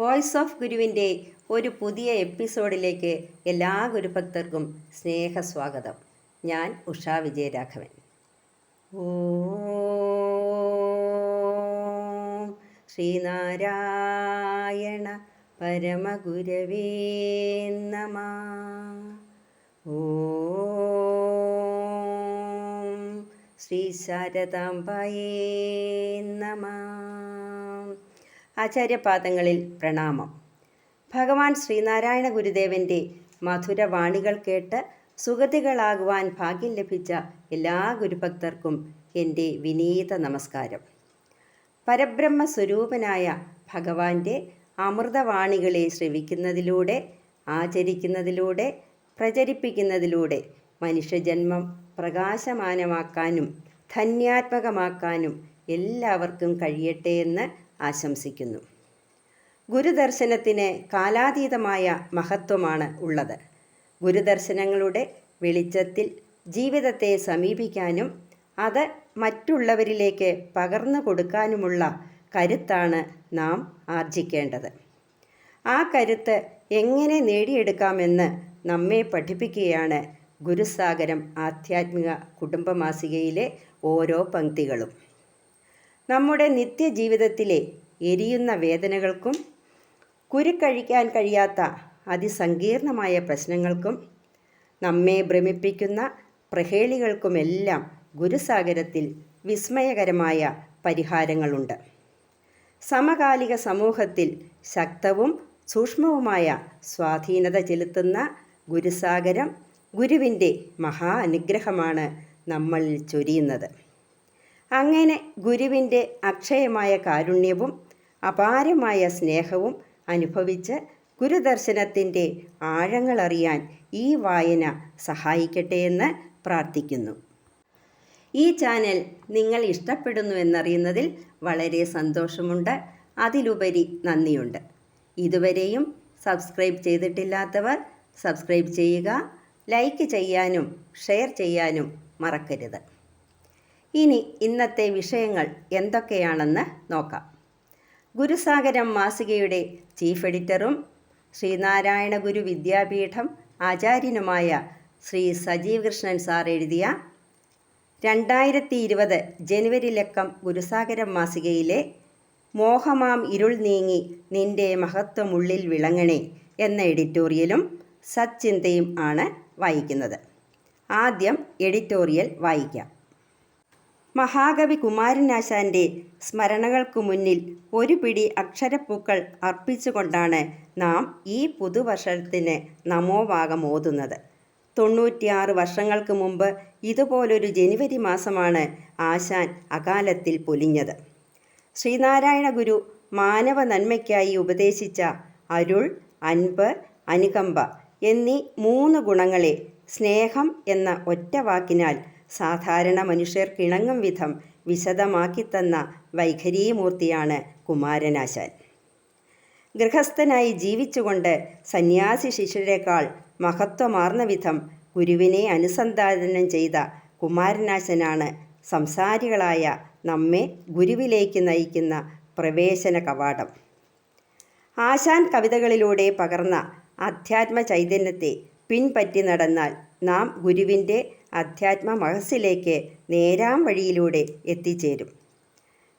Voice of ഗുരുവിന്റെ ഒരു പുതിയ എപ്പിസോഡിലേക്ക് എല്ലാ ഗുരുഭക്തർക്കും സ്നേഹസ്വാഗതം. ഞാൻ ഉഷാ വിജയരാഘവൻ. ഓ ശ്രീനാരായണ പരമഗുരവേ നമ. ശ്രീ ശാരദാംബയേ നമ. ആചാര്യപാദങ്ങളിൽ പ്രണാമം. ഭഗവാൻ ശ്രീനാരായണ ഗുരുദേവന്റെ മധുരവാണികൾ കേട്ട് സുഗതികളാകുവാൻ ഭാഗ്യം ലഭിച്ച എല്ലാ ഗുരുഭക്തർക്കും എന്റെ വിനീത നമസ്കാരം. പരബ്രഹ്മ സ്വരൂപനായ ഭഗവാന്റെ അമൃതവാണികളെ ശ്രവിക്കുന്നതിലൂടെ ആചരിക്കുന്നതിലൂടെ പ്രചരിപ്പിക്കുന്നതിലൂടെ മനുഷ്യജന്മം പ്രകാശമാനമാക്കാനും ധന്യാത്മകമാക്കാനും എല്ലാവർക്കും കഴിയട്ടെ എന്ന് ആശംസിക്കുന്നു. ഗുരുദർശനത്തിന് കാലാതീതമായ മഹത്വമാണ് ഉള്ളത്. ഗുരുദർശനങ്ങളുടെ വെളിച്ചത്തിൽ ജീവിതത്തെ സമീപിക്കാനും അത് മറ്റുള്ളവരിലേക്ക് പകർന്നു കൊടുക്കാനുമുള്ള കരുത്താണ് നാം ആർജിക്കേണ്ടത്. ആ കരുത്ത് എങ്ങനെ നേടിയെടുക്കാമെന്ന് നമ്മെ പഠിപ്പിക്കുകയാണ് ഗുരുസാഗരം ആധ്യാത്മിക കുടുംബമാസികയിലെ ഓരോ പങ്ക്തികളും. നമ്മുടെ നിത്യജീവിതത്തിലെ എരിയുന്ന വേദനകൾക്കും കുരുക്കഴിക്കാൻ കഴിയാത്ത അതിസങ്കീർണമായ പ്രശ്നങ്ങൾക്കും നമ്മെ ഭ്രമിപ്പിക്കുന്ന പ്രഹേളികൾക്കുമെല്ലാം ഗുരുസാഗരത്തിൽ വിസ്മയകരമായ പരിഹാരങ്ങളുണ്ട്. സമകാലിക സമൂഹത്തിൽ ശക്തവും സൂക്ഷ്മവുമായ സ്വാധീനത ചെലുത്തുന്ന ഗുരുസാഗരം ഗുരുവിന്റെ മഹാ അനുഗ്രഹമാണ് നമ്മളിൽ ചൊരിയുന്നത്. അങ്ങനെ ഗുരുവിന്റെ അക്ഷയമായ കാരുണ്യവും അപാരമായ സ്നേഹവും അനുഭവിച്ച് ഗുരുദർശനത്തിന്റെ ആഴങ്ങളറിയാൻ ഈ വായന സഹായിക്കട്ടെ എന്ന് പ്രാർത്ഥിക്കുന്നു. ഈ ചാനൽ നിങ്ങൾ ഇഷ്ടപ്പെടുന്നു എന്നറിയുന്നതിൽ വളരെ സന്തോഷമുണ്ട്. അതിലുപരി നന്ദിയുണ്ട്. ഇതുവരെയും സബ്സ്ക്രൈബ് ചെയ്തിട്ടില്ലാത്തവർ സബ്സ്ക്രൈബ് ചെയ്യുക ലൈക്ക് ചെയ്യാനും ഷെയർ ചെയ്യാനും മറക്കരുത്. ഇനി ഇന്നത്തെ വിഷയങ്ങൾ എന്തൊക്കെയാണെന്ന് നോക്കാം. ഗുരുസാഗരം മാസികയുടെ ചീഫ് എഡിറ്ററും ശ്രീനാരായണ ഗുരു വിദ്യാപീഠം ആചാര്യനുമായ ശ്രീ സജീവ് കൃഷ്ണൻ സാർ എഴുതിയ രണ്ടായിരത്തി ഇരുപത് ജനുവരി ലക്കം ഗുരുസാഗരം മാസികയിലെ മോഹമാം ഇരുൾ നീങ്ങി നിന്റെ മഹത്വമുള്ളിൽ വിളങ്ങണേ എന്ന എഡിറ്റോറിയലും സച്ചിന്തയും ആണ് വായിക്കുന്നത്. ആദ്യം എഡിറ്റോറിയൽ വായിക്കാം. മഹാകവി കുമാരനാശാന്റെ സ്മരണകൾക്കു മുന്നിൽ ഒരു പിടി അക്ഷരപ്പൂക്കൾ അർപ്പിച്ചുകൊണ്ടാണ് നാം ഈ പുതുവർഷത്തിന് നമോഭാഗം ഓതുന്നത്. തൊണ്ണൂറ്റിയാറ് വർഷങ്ങൾക്ക് മുമ്പ് ഇതുപോലൊരു ജനുവരി മാസമാണ് ആശാൻ അകാലത്തിൽ പൊലിഞ്ഞത്. ശ്രീനാരായണ ഗുരു മാനവ നന്മയ്ക്കായി ഉപദേശിച്ച അരുൾ അൻപ് അനുകമ്പ എന്നീ മൂന്ന് ഗുണങ്ങളെ സ്നേഹം എന്ന ഒറ്റ വാക്കിനാൽ സാധാരണ മനുഷ്യർക്കിണങ്ങും വിധം വിശദമാക്കി തന്ന വൈഖരീമൂർത്തിയാണ് കുമാരനാശാൻ. ഗൃഹസ്ഥനായി ജീവിച്ചുകൊണ്ട് സന്യാസി ശിഷ്യരെക്കാൾ മഹത്വമാർന്ന വിധം ഗുരുവിനെ അനുസന്ധാനം ചെയ്ത കുമാരനാശനാണ് സംസാരികളായ നമ്മെ ഗുരുവിലേക്ക് നയിക്കുന്ന പ്രവേശന കവാടം. ആശാൻ കവിതകളിലൂടെ പകർന്ന അധ്യാത്മ ചൈതന്യത്തെ പിൻപറ്റി നടന്നാൽ നാം ഗുരുവിന്റെ അധ്യാത്മ മഹസിലേക്ക് നേരാം വഴിയിലൂടെ എത്തിച്ചേരും.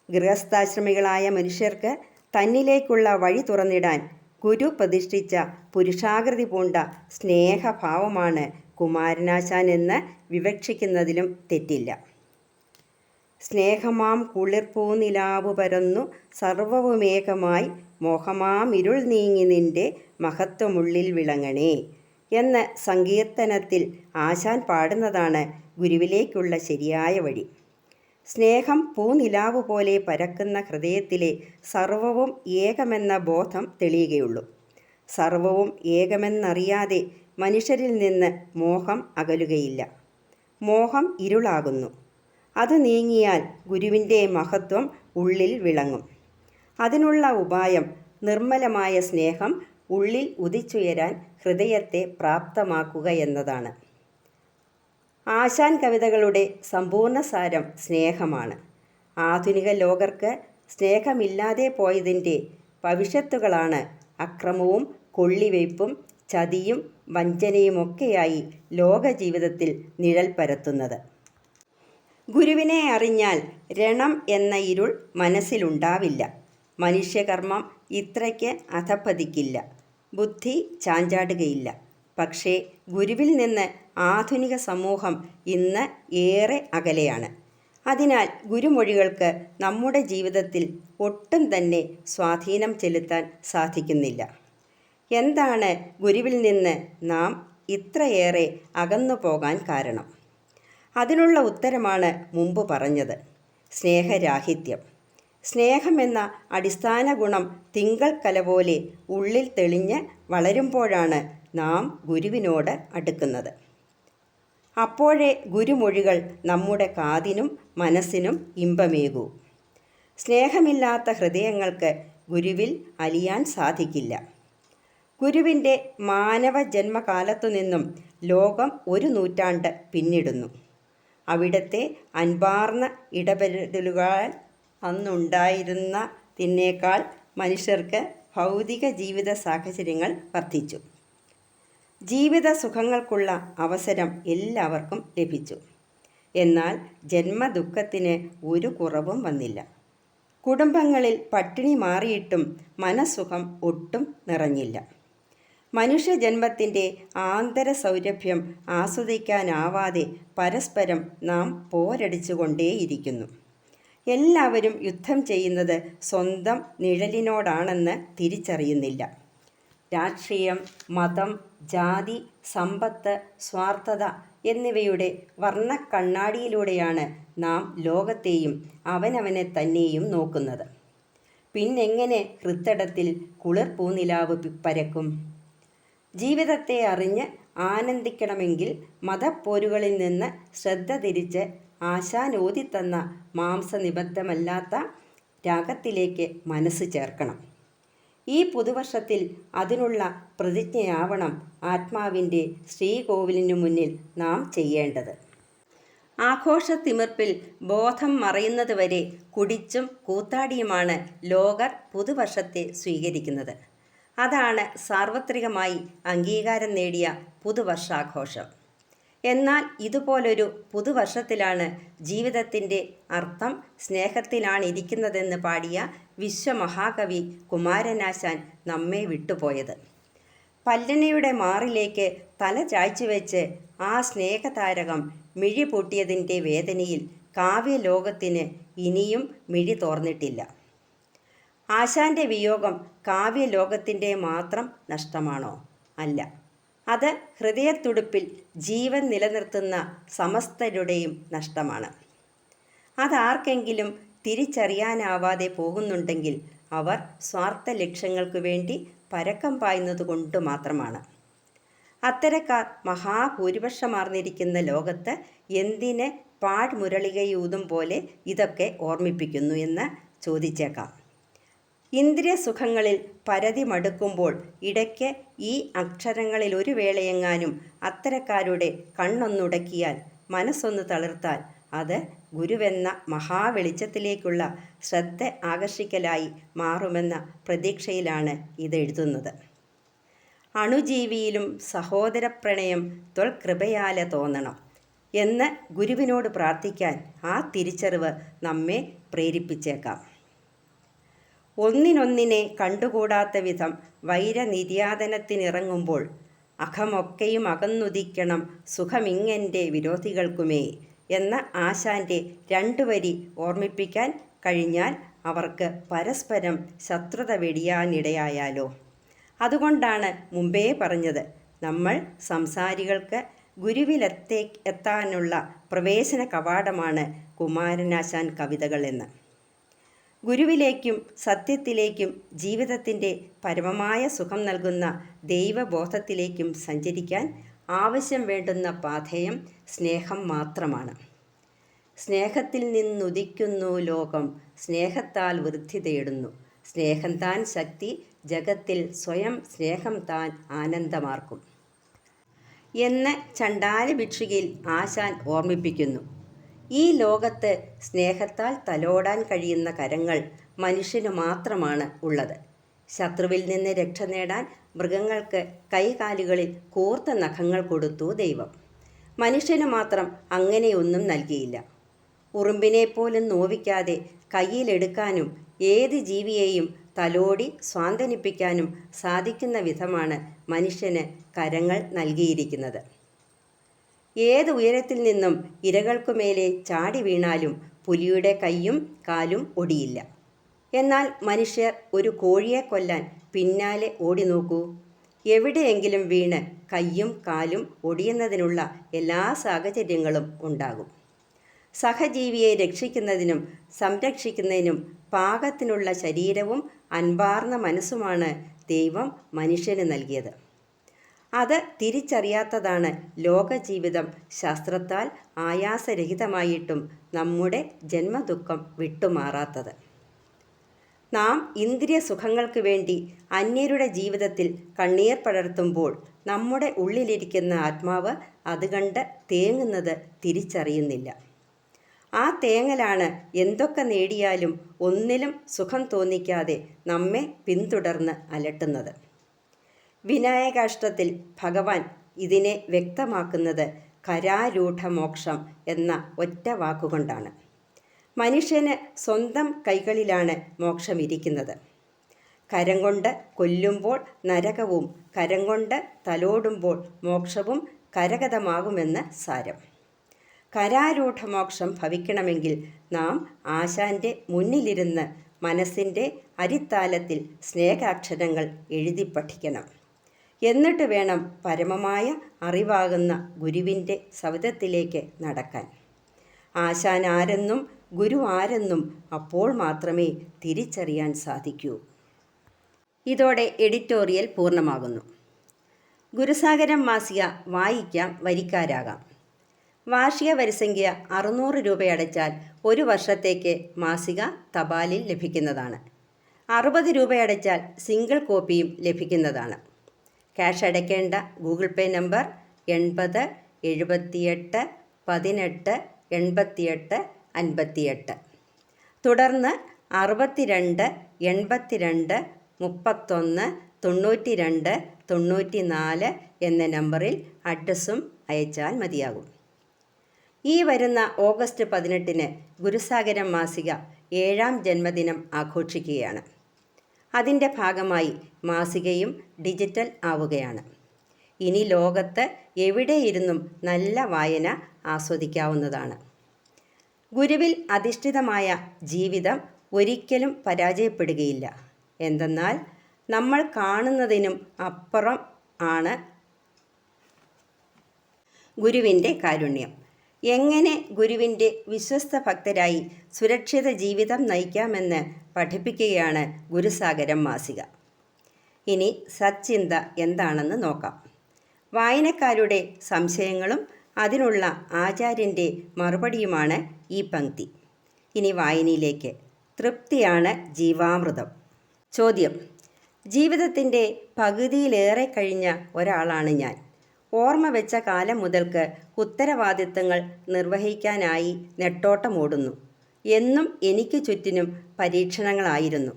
ഗൃഹസ്ഥാശ്രമികളായ മനുഷ്യർക്ക് തന്നിലേക്കുള്ള വഴി തുറന്നിടാൻ ഗുരു പ്രതിഷ്ഠിച്ച പുരുഷാകൃതി പൂണ്ട സ്നേഹഭാവമാണ് കുമാരനാശാൻ എന്ന് വിവക്ഷിക്കുന്നതിലും തെറ്റില്ല. സ്നേഹമാം കുളിർപ്പൂനിലാവു പരന്നു സർവവുമേകമായി മോഹമാം ഇരുൾ നീങ്ങി നിന്റെ മഹത്വമുള്ളിൽ വിളങ്ങണേ. എന്ന സങ്കീർത്തനത്തിൽ ആശാൻ പാടുന്നതാണ് ഗുരുവിലേക്കുള്ള ശരിയായ വഴി. സ്നേഹം പൂനിലാവ് പോലെ പരക്കുന്ന ഹൃദയത്തിലെ സർവവും ഏകമെന്ന ബോധം തെളിയുകയുള്ളൂ. സർവവും ഏകമെന്നറിയാതെ മനുഷ്യരിൽ നിന്ന് മോഹം അകലുകയില്ല. മോഹം ഇരുളാകുന്നു. അത് നീങ്ങിയാൽ ഗുരുവിന്റെ മഹത്വം ഉള്ളിൽ വിളങ്ങും. അതിനുള്ള ഉപായം നിർമ്മലമായ സ്നേഹം ഉള്ളിൽ ഉദിച്ചുയരാൻ ഹൃദയത്തെ പ്രാപ്തമാക്കുക എന്നതാണ്. ആശാൻ കവിതകളുടെ സമ്പൂർണ സാരം സ്നേഹമാണ്. ആധുനിക ലോകർക്ക് സ്നേഹമില്ലാതെ പോയതിന്റെ ഭവിഷ്യത്തുകളാണ് അക്രമവും കൊള്ളിവയ്പ്പും ചതിയും വഞ്ചനയുമൊക്കെയായി ലോകജീവിതത്തിൽ നിഴൽ പരത്തുന്നത്. ഗുരുവിനെ അറിഞ്ഞാൽ രണം എന്ന ഇരുൾ മനസ്സിലുണ്ടാവില്ല. മനുഷ്യകർമ്മം ഇത്രയ്ക്ക് അധപ്പതിക്കില്ല ബുദ്ധി ചാഞ്ചാടുകയില്ല. പക്ഷേ ഗുരുവിൽ നിന്ന് ആധുനിക സമൂഹം ഇന്ന് ഏറെ അകലെയാണ്. അതിനാൽ ഗുരുമൊഴികൾക്ക് നമ്മുടെ ജീവിതത്തിൽ ഒട്ടും തന്നെ സ്വാധീനം ചെലുത്താൻ സാധിക്കുന്നില്ല. എന്താണ് ഗുരുവിൽ നിന്ന് നാം ഇത്രയേറെ അകന്നു പോകാൻ കാരണം? അതിനുള്ള ഉത്തരമാണ് മുമ്പ് പറഞ്ഞത്. സ്നേഹരാഹിത്യം. സ്നേഹമെന്ന അടിസ്ഥാന ഗുണം തിങ്കൾ കല പോലെ ഉള്ളിൽ തെളിഞ്ഞ് വളരുമ്പോഴാണ് നാം ഗുരുവിനോട് അടുക്കുന്നത്. അപ്പോഴേ ഗുരുമൊഴികൾ നമ്മുടെ കാതിനും മനസ്സിനും ഇമ്പമേകൂ. സ്നേഹമില്ലാത്ത ഹൃദയങ്ങൾക്ക് ഗുരുവിൽ അലിയാൻ സാധിക്കില്ല. ഗുരുവിന്റെ മാനവ ജന്മകാലത്തു നിന്നും ലോകം ഒരു നൂറ്റാണ്ട് പിന്നിടുന്നു. അവിടത്തെ അൻപാർന്ന ഇടപെടലുകൾ അന്നുണ്ടായിരുന്നതിനേക്കാൾ മനുഷ്യർക്ക് ഭൗതിക ജീവിത സാഹചര്യങ്ങൾ വർദ്ധിച്ചു. ജീവിത സുഖങ്ങൾക്കുള്ള അവസരം എല്ലാവർക്കും ലഭിച്ചു. എന്നാൽ ജന്മദുഃഖത്തിന് ഒരു കുറവും വന്നില്ല. കുടുംബങ്ങളിൽ പട്ടിണി മാറിയിട്ടും മനസ്സുഖം ഒട്ടും നിറഞ്ഞില്ല. മനുഷ്യജന്മത്തിന്റെ ആന്തര സൗരഭ്യം ആസ്വദിക്കാനാവാതെ പരസ്പരം നാം പോരടിച്ചുകൊണ്ടേയിരിക്കുന്നു. എല്ലാവരും യുദ്ധം ചെയ്യുന്നത് സ്വന്തം നിഴലിനോടാണെന്ന് തിരിച്ചറിയുന്നില്ല. രാഷ്ട്രീയം മതം ജാതി സമ്പത്ത് സ്വാർത്ഥത എന്നിവയുടെ വർണക്കണ്ണാടിയിലൂടെയാണ് നാം ലോകത്തെയും അവനവനെ തന്നെയും നോക്കുന്നത്. പിന്നെങ്ങനെ ഹൃത്തടത്തിൽ കുളിർ പൂനിലാവ് പരക്കും? ജീവിതത്തെ അറിഞ്ഞ് ആനന്ദിക്കണമെങ്കിൽ മതപ്പോരുകളിൽ നിന്ന് ശ്രദ്ധ തിരിച്ച് ആശാനോദിത്തന്ന മാംസനിബദ്ധമല്ലാത്ത രാഗത്തിലേക്ക് മനസ്സ് ചേർക്കണം. ഈ പുതുവർഷത്തിൽ അതിനുള്ള പ്രതിജ്ഞയാവണം ആത്മാവിന്റെ ശ്രീകോവിലിനു മുന്നിൽ നാം ചെയ്യേണ്ടത്. ആഘോഷത്തിമിർപ്പിൽ ബോധം മറയുന്നത് വരെ കുടിച്ചും കൂത്താടിയുമാണ് ലോകർ പുതുവർഷത്തെ സ്വീകരിക്കുന്നത്. അതാണ് സാർവത്രികമായി അംഗീകാരം നേടിയ പുതുവർഷാഘോഷം. എന്നാൽ ഇതുപോലൊരു പുതുവർഷത്തിലാണ് ജീവിതത്തിന്റെ അർത്ഥം സ്നേഹത്തിലാണ് സ്നേഹത്തിലാണിരിക്കുന്നതെന്ന് പാടിയ വിശ്വമഹാകവി കുമാരനാശാൻ നമ്മെ വിട്ടുപോയത്. പല്ലനയുടെ മാറിലേക്ക് തല ചായ്ച്ചുവെച്ച് ആ സ്നേഹതാരകം മിഴി പൊട്ടിയതിന്റെ വേദനയിൽ കാവ്യലോകത്തിന് ഇനിയും മിഴി തോർന്നിട്ടില്ല. ആശാന്റെ വിയോഗം കാവ്യലോകത്തിന്റെ മാത്രം നഷ്ടമാണോ? അല്ല. അത് ഹൃദയത്തുടുപ്പിൽ ജീവൻ നിലനിർത്തുന്ന സമസ്തരുടെയും നഷ്ടമാണ്. അതാർക്കെങ്കിലും തിരിച്ചറിയാനാവാതെ പോകുന്നുണ്ടെങ്കിൽ അവർ സ്വാർത്ഥ ലക്ഷ്യങ്ങൾക്കു വേണ്ടി പരക്കം പായുന്നത് കൊണ്ട് മാത്രമാണ്. അത്തരക്കാർ മഹാഭൂരിപക്ഷമാർന്നിരിക്കുന്ന ലോകത്ത് എന്തിന് പാഴ്മുരളികയൂതും പോലെ ഇതൊക്കെ ഓർമ്മിപ്പിക്കുന്നു എന്ന് ചോദിച്ചേക്കാം. ഇന്ദ്രിയസുഖങ്ങളിൽ പരതി മടുക്കുമ്പോൾ ഇടയ്ക്ക് ഈ അക്ഷരങ്ങളിൽ ഒരു വേളയെങ്ങാനും അത്തരക്കാരുടെ കണ്ണൊന്നുടക്കിയാൽ മനസ്സൊന്ന് തളിർത്താൽ അത് ഗുരുവെന്ന മഹാവെളിച്ചത്തിലേക്കുള്ള ശ്രദ്ധ ആകർഷിക്കലായി മാറുമെന്ന പ്രതീക്ഷയിലാണ് ഇത് എഴുതുന്നത്. അണുജീവിയിലും സഹോദര പ്രണയം തൊൽകൃപയാലെ തോന്നണം എന്ന് ഗുരുവിനോട് പ്രാർത്ഥിക്കാൻ ആ തിരിച്ചറിവ് നമ്മെ പ്രേരിപ്പിച്ചേക്കാം. ഒന്നിനൊന്നിനെ കണ്ടുകൂടാത്ത വിധം വൈരനിര്യാതനത്തിനിറങ്ങുമ്പോൾ അഖമൊക്കെയും അകന്നുദിക്കണം സുഖമിങ്ങന്റെ വിരോധികൾക്കുമേ എന്ന ആശാന്റെ രണ്ടുവരി ഓർമ്മിപ്പിക്കാൻ കഴിഞ്ഞാൽ അവർക്ക് പരസ്പരം ശത്രുത വെടിയാനിടയായാലോ. അതുകൊണ്ടാണ് മുമ്പേ പറഞ്ഞത് നമ്മൾ സംസാരികൾക്ക് ഗുരുവിലെത്തേ എത്താനുള്ള പ്രവേശന കവാടമാണ് കുമാരനാശാൻ കവിതകൾ എന്ന് ഗുരുവിലേക്കും സത്യത്തിലേക്കും ജീവിതത്തിന്റെ പരമമായ സുഖം നൽകുന്ന ദൈവബോധത്തിലേക്കും സഞ്ചരിക്കാൻ ആവശ്യം വേണ്ടുന്ന പാഥേയം സ്നേഹം മാത്രമാണ്. സ്നേഹത്തിൽ നിന്നുദിക്കുന്നു ലോകം സ്നേഹത്താൽ വൃദ്ധി തേടുന്നു. സ്നേഹം താൻ ശക്തി ജഗത്തിൽ സ്വയം സ്നേഹം താൻ ആനന്ദമാർക്കും. എന്ന് ചണ്ടാല ഭിക്ഷുകിൽ ആശാൻ ഓർമ്മിപ്പിക്കുന്നു. ഈ ലോകത്ത് സ്നേഹത്താൽ തലോടാൻ കഴിയുന്ന കരങ്ങൾ മനുഷ്യന് മാത്രമാണ് ഉള്ളത്. ശത്രുവിൽ നിന്ന് രക്ഷ നേടാൻ മൃഗങ്ങൾക്ക് കൈകാലുകളിൽ കൂർത്ത നഖങ്ങൾ കൊടുത്തു ദൈവം. മനുഷ്യന് മാത്രം അങ്ങനെയൊന്നും നൽകിയില്ല. ഉറുമ്പിനെ പോലും നോവിക്കാതെ കയ്യിലെടുക്കാനും ഏത് ജീവിയെയും തലോടി സ്വാന്തനിപ്പിക്കാനും സാധിക്കുന്ന വിധമാണ് മനുഷ്യന് കരങ്ങൾ നൽകിയിരിക്കുന്നത്. ഏത് ഉയരത്തിൽ നിന്നും ഇരകൾക്കുമേലെ ചാടി വീണാലും പുലിയുടെ കൈയും കാലും ഒടിയില്ല. എന്നാൽ മനുഷ്യർ ഒരു കോഴിയെ കൊല്ലാൻ പിന്നാലെ ഓടി നോക്കൂ എവിടെയെങ്കിലും വീണ് കയ്യും കാലും ഒടിയുന്നതിനുള്ള എല്ലാ സാഹചര്യങ്ങളും ഉണ്ടാകും. സഹജീവിയെ രക്ഷിക്കുന്നതിനും സംരക്ഷിക്കുന്നതിനും പാകത്തിനുള്ള ശരീരവും അൻപാർന്ന മനസ്സുമാണ് ദൈവം മനുഷ്യന് നൽകിയത്. അത് തിരിച്ചറിയാത്തതാണ് ലോകജീവിതം. ശാസ്ത്രത്താൽ ആയാസരഹിതമായിട്ടും നമ്മുടെ ജന്മദുഃഖം വിട്ടുമാറാത്തത്. നാം ഇന്ദ്രിയ സുഖങ്ങൾക്ക് വേണ്ടി അന്യരുടെ ജീവിതത്തിൽ കണ്ണീർ പടർത്തുമ്പോൾ നമ്മുടെ ഉള്ളിലിരിക്കുന്ന ആത്മാവ് അത് കണ്ട് തേങ്ങുന്നത് തിരിച്ചറിയുന്നില്ല. ആ തേങ്ങലാണ് എന്തൊക്കെ നേടിയാലും ഒന്നിലും സുഖം തോന്നിക്കാതെ നമ്മെ പിന്തുടർന്ന് അലട്ടുന്നത്. വിനായകാഷ്ടത്തിൽ ഭഗവാൻ ഇതിനെ വ്യക്തമാക്കുന്നത് കരാരൂഢമോക്ഷം എന്ന ഒറ്റ വാക്കുകൊണ്ടാണ്. മനുഷ്യന് സ്വന്തം കൈകളിലാണ് മോക്ഷം ഇരിക്കുന്നത് കരം കൊണ്ട് കൊല്ലുമ്പോൾ നരകവും കരം കൊണ്ട് തലോടുമ്പോൾ മോക്ഷവും കരഗതമാകുമെന്ന് സാരം. കരാരൂഢമോക്ഷം ഭവിക്കണമെങ്കിൽ നാം ആശാന്റെ മുന്നിലിരുന്ന് മനസ്സിന്റെ അരിത്താലത്തിൽ സ്നേഹാക്ഷരങ്ങൾ എഴുതി പഠിക്കണം. എന്നിട്ട് വേണം പരമമായ അറിവാകുന്ന ഗുരുവിന്റെ സവിധത്തിലേക്ക് നടക്കാൻ. ആശാൻ ആരെന്നും ഗുരു ആരെന്നും അപ്പോൾ മാത്രമേ തിരിച്ചറിയാൻ സാധിക്കൂ. ഇതോടെ എഡിറ്റോറിയൽ പൂർണമാകുന്നു. ഗുരുസാഗരം മാസിക വായിക്കാം വരിക്കാരാകാം. വാർഷിക വരിസംഖ്യ അറുന്നൂറ് രൂപയടച്ചാൽ ഒരു വർഷത്തേക്ക് മാസിക തപാലിൽ ലഭിക്കുന്നതാണ്. അറുപത് രൂപയടച്ചാൽ സിംഗിൾ കോപ്പിയും ലഭിക്കുന്നതാണ്. ക്യാഷ് അടയ്ക്കേണ്ട ഗൂഗിൾ പേ നമ്പർ എൺപത് എഴുപത്തിയെട്ട് പതിനെട്ട് എൺപത്തിയെട്ട് അൻപത്തിയെട്ട്. തുടർന്ന് അറുപത്തിരണ്ട് എൺപത്തിരണ്ട് മുപ്പത്തൊന്ന് തൊണ്ണൂറ്റി രണ്ട് തൊണ്ണൂറ്റി നാല് എന്ന നമ്പറിൽ അഡ്രസ്സും അയച്ചാൽ മതിയാകും. ഈ വരുന്ന ഓഗസ്റ്റ് പതിനെട്ടിന് ഗുരുസാഗരം മാസിക ഏഴാം ജന്മദിനം ആഘോഷിക്കുകയാണ്. അതിന്റെ ഭാഗമായി മാസികയും ഡിജിറ്റൽ ആവുകയാണ്. ഇനി ലോകത്ത് എവിടെയിരുന്നും നല്ല വായന ആസ്വദിക്കാവുന്നതാണ്. ഗുരുവിൽ അധിഷ്ഠിതമായ ജീവിതം ഒരിക്കലും പരാജയപ്പെടുകയില്ല. എന്തെന്നാൽ നമ്മൾ കാണുന്നതിനും അപ്പുറം ആണ് ഗുരുവിന്റെ കാരുണ്യം. എങ്ങനെ ഗുരുവിന്റെ വിശ്വസ്ത ഭക്തരായി സുരക്ഷിത ജീവിതം നയിക്കാമെന്ന് പഠിപ്പിക്കുകയാണ് ഗുരുസാഗരം മാസിക. ഇനി സച്ചിന്ത എന്താണെന്ന് നോക്കാം. വായനക്കാരുടെ സംശയങ്ങളും അതിനുള്ള ആചാര്യന്റെ മറുപടിയുമാണ് ഈ പങ്ക്തി. ഇനി വായനയിലേക്ക്. തൃപ്തിയാണ് ജീവാമൃതം. ചോദ്യം. ജീവിതത്തിന്റെ പകുതിയിലേറെ കഴിഞ്ഞ ഒരാളാണ് ഞാൻ. ഓർമ്മ വെച്ച കാലം മുതൽക്ക് ഉത്തരവാദിത്തങ്ങൾ നിർവഹിക്കാനായി നെട്ടോട്ടമോടുന്നു. എന്നും എനിക്ക് ചുറ്റിനും പരീക്ഷണങ്ങളായിരുന്നു.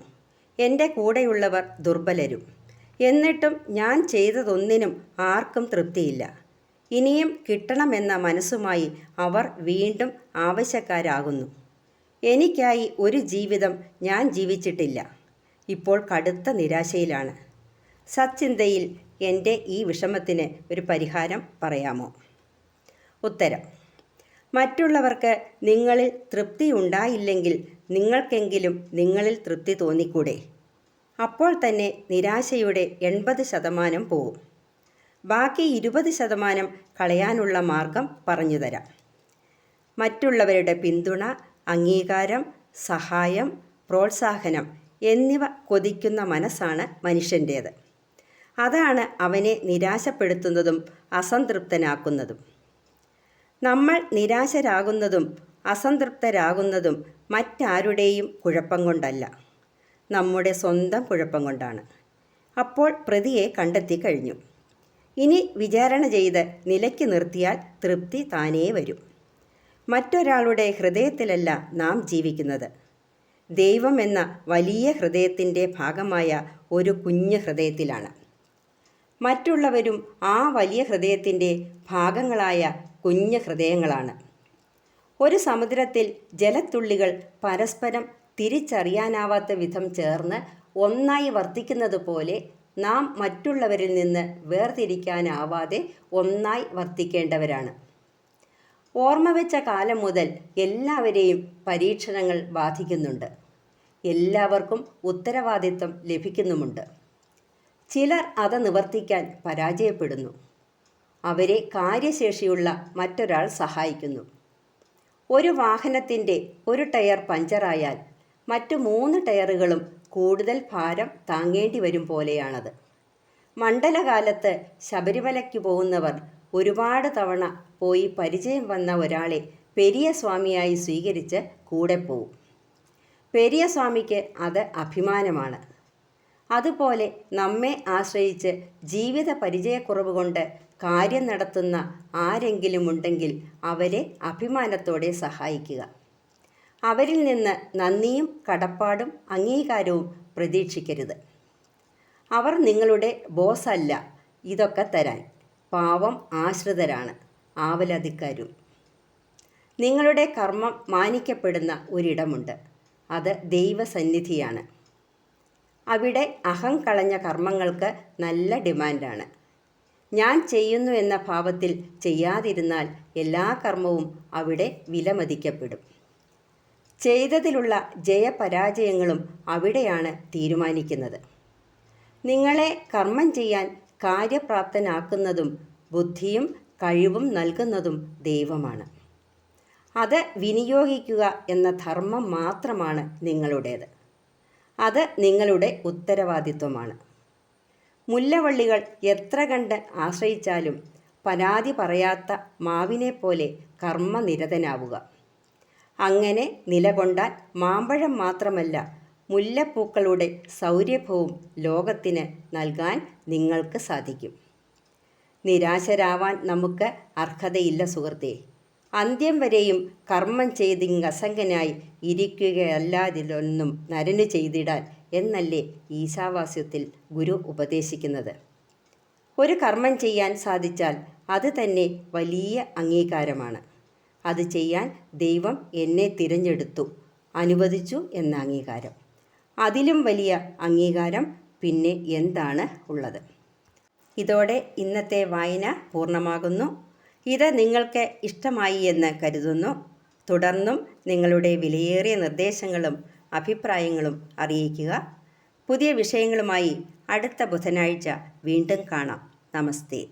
എന്റെ കൂടെയുള്ളവർ ദുർബലരും. എന്നിട്ടും ഞാൻ ചെയ്തതൊന്നിനും ആർക്കും തൃപ്തിയില്ല. ഇനിയും കിട്ടണമെന്ന മനസ്സുമായി അവർ വീണ്ടും ആവശ്യക്കാരാകുന്നു. എനിക്കായി ഒരു ജീവിതം ഞാൻ ജീവിച്ചിട്ടില്ല. ഇപ്പോൾ കടുത്ത നിരാശയിലാണ്. സച്ചിന്തയിൽ എന്റെ ഈ വിഷമത്തിന് ഒരു പരിഹാരം പറയാമോ? ഉത്തരം. മറ്റുള്ളവർക്ക് നിങ്ങളിൽ തൃപ്തി ഉണ്ടായില്ലെങ്കിൽ നിങ്ങൾക്കെങ്കിലും നിങ്ങളിൽ തൃപ്തി തോന്നിക്കൂടെ? അപ്പോൾ തന്നെ നിരാശയുടെ എൺപത് ശതമാനം പോവും. ബാക്കി ഇരുപത് ശതമാനം കളയാനുള്ള മാർഗം പറഞ്ഞു തരാം. മറ്റുള്ളവരുടെ പിന്തുണ അംഗീകാരം സഹായം പ്രോത്സാഹനം എന്നിവ കൊതിക്കുന്ന മനസ്സാണ് മനുഷ്യന്റേത്. അതാണ് അവനെ നിരാശപ്പെടുത്തുന്നതും അസംതൃപ്തനാക്കുന്നതും. നമ്മൾ നിരാശരാകുന്നതും അസംതൃപ്തരാകുന്നതും മറ്റാരുടെയും കുഴപ്പം കൊണ്ടല്ല. നമ്മുടെ സ്വന്തം കുഴപ്പം കൊണ്ടാണ്. അപ്പോൾ പ്രതിയെ കണ്ടെത്തി കഴിഞ്ഞു. ഇനി വിചാരണ ചെയ്ത് നിലയ്ക്ക് നിർത്തിയാൽ തൃപ്തി താനേ വരും. മറ്റൊരാളുടെ ഹൃദയത്തിലല്ല നാം ജീവിക്കുന്നത്. ദൈവം എന്ന വലിയ ഹൃദയത്തിന്റെ ഭാഗമായ ഒരു കുഞ്ഞു ഹൃദയത്തിലാണ്. മറ്റുള്ളവരും ആ വലിയ ഹൃദയത്തിന്റെ ഭാഗങ്ങളായ കുഞ്ഞു ഹൃദയങ്ങളാണ്. ഒരു സമുദ്രത്തിൽ ജലത്തുള്ളികൾ പരസ്പരം തിരിച്ചറിയാനാവാത്ത വിധം ചേർന്ന് ഒന്നായി വർത്തിക്കുന്നത് പോലെ നാം മറ്റുള്ളവരിൽ നിന്ന് വേർതിരിക്കാനാവാതെ ഒന്നായി വർത്തിക്കേണ്ടവരാണ്. ഓർമ്മ വെച്ച കാലം മുതൽ എല്ലാവരെയും പരീക്ഷണങ്ങൾ ബാധിക്കുന്നുണ്ട്. എല്ലാവർക്കും ഉത്തരവാദിത്വം ലഭിക്കുന്നുമുണ്ട്. ചിലർ അത് നിവർത്തിക്കാൻ പരാജയപ്പെടുന്നു. അവരെ കാര്യശേഷിയുള്ള മറ്റൊരാൾ സഹായിക്കുന്നു. ഒരു വാഹനത്തിന്റെ ഒരു ടയർ പഞ്ചറായാൽ മറ്റു മൂന്ന് ടയറുകളും കൂടുതൽ ഭാരം താങ്ങേണ്ടി വരും പോലെയാണത്. മണ്ഡലകാലത്ത് ശബരിമലയ്ക്ക് പോകുന്നവർ ഒരുപാട് തവണ പോയി പരിചയം വന്ന ഒരാളെ പെരിയ സ്വാമിയായി സ്വീകരിച്ച് കൂടെ പോവും. പെരിയ സ്വാമിക്ക് അത് അഭിമാനമാണ്. അതുപോലെ നമ്മെ ആശ്രയിച്ച് ജീവിത പരിചയക്കുറവ് കൊണ്ട് കാര്യം നടത്തുന്ന ആരെങ്കിലും ഉണ്ടെങ്കിൽ അവരെ അഭിമാനത്തോടെ സഹായിക്കുക. അവരിൽ നിന്ന് നന്ദിയും കടപ്പാടും അംഗീകാരവും പ്രതീക്ഷിക്കരുത്. അവർ നിങ്ങളുടെ ബോസല്ല ഇതൊക്കെ തരാൻ. പാവം ആശ്രിതരാണ് ആവലധിക്കാരും നിങ്ങളുടെ കർമ്മം മാനിക്കപ്പെടുന്ന ഒരിടമുണ്ട്. അത് ദൈവസന്നിധിയാണ്. അവിടെ അഹം കളഞ്ഞ കർമ്മങ്ങൾക്ക് നല്ല ഡിമാൻഡാണ്. ഞാൻ ചെയ്യുന്നു എന്ന ഭാവത്തിൽ ചെയ്യാതിരുന്നാൽ എല്ലാ കർമ്മവും അവിടെ വിലമതിക്കപ്പെടും. ചെയ്തതിലുള്ള ജയപരാജയങ്ങളും അവിടെയാണ് തീരുമാനിക്കുന്നത്. നിങ്ങളെ കർമ്മം ചെയ്യാൻ കാര്യപ്രാപ്തനാക്കുന്നതും ബുദ്ധിയും കഴിവും നൽകുന്നതും ദൈവമാണ്. അത് വിനിയോഗിക്കുക എന്ന ധർമ്മം മാത്രമാണ് നിങ്ങളുടേത്. അത് നിങ്ങളുടെ ഉത്തരവാദിത്വമാണ്. മുല്ലവള്ളികൾ എത്ര കണ്ട് ആശ്രയിച്ചാലും പരാതി പറയാത്ത മാവിനെ പോലെ കർമ്മനിരതനാവുക. അങ്ങനെ നിലകൊണ്ടാൽ മാമ്പഴം മാത്രമല്ല മുല്ലപ്പൂക്കളുടെ സൗരഭവും ലോകത്തിന് നൽകാൻ നിങ്ങൾക്ക് സാധിക്കും. നിരാശരാവാൻ നമുക്ക് അർഹതയില്ല സുഹൃത്തേ. അന്ത്യം വരെയും കർമ്മം ചെയ്തിങ്ങസംഗനായി ഇരിക്കുകയല്ലാതിലൊന്നും നരന് ചെയ്തിടാൻ എന്നല്ലേ ഈശാവാസ്യത്തിൽ ഗുരു ഉപദേശിക്കുന്നത്. ഒരു കർമ്മം ചെയ്യാൻ സാധിച്ചാൽ അത് തന്നെ വലിയ അംഗീകാരമാണ്. അത് ചെയ്യാൻ ദൈവം എന്നെ തിരഞ്ഞെടുത്തു അനുവദിച്ചു എന്ന അംഗീകാരം. അതിലും വലിയ അംഗീകാരം പിന്നെ എന്താണ് ഉള്ളത്? ഇതോടെ ഇന്നത്തെ വായന പൂർണമാകുന്നു. ഇത് നിങ്ങൾക്ക് ഇഷ്ടമായി എന്ന് കരുതുന്നു. തുടർന്നും നിങ്ങളുടെ വിലയേറിയ നിർദ്ദേശങ്ങളും അഭിപ്രായങ്ങളും അറിയിക്കുക. പുതിയ വിഷയങ്ങളുമായി അടുത്ത ബുധനാഴ്ച വീണ്ടും കാണാം. നമസ്തേ.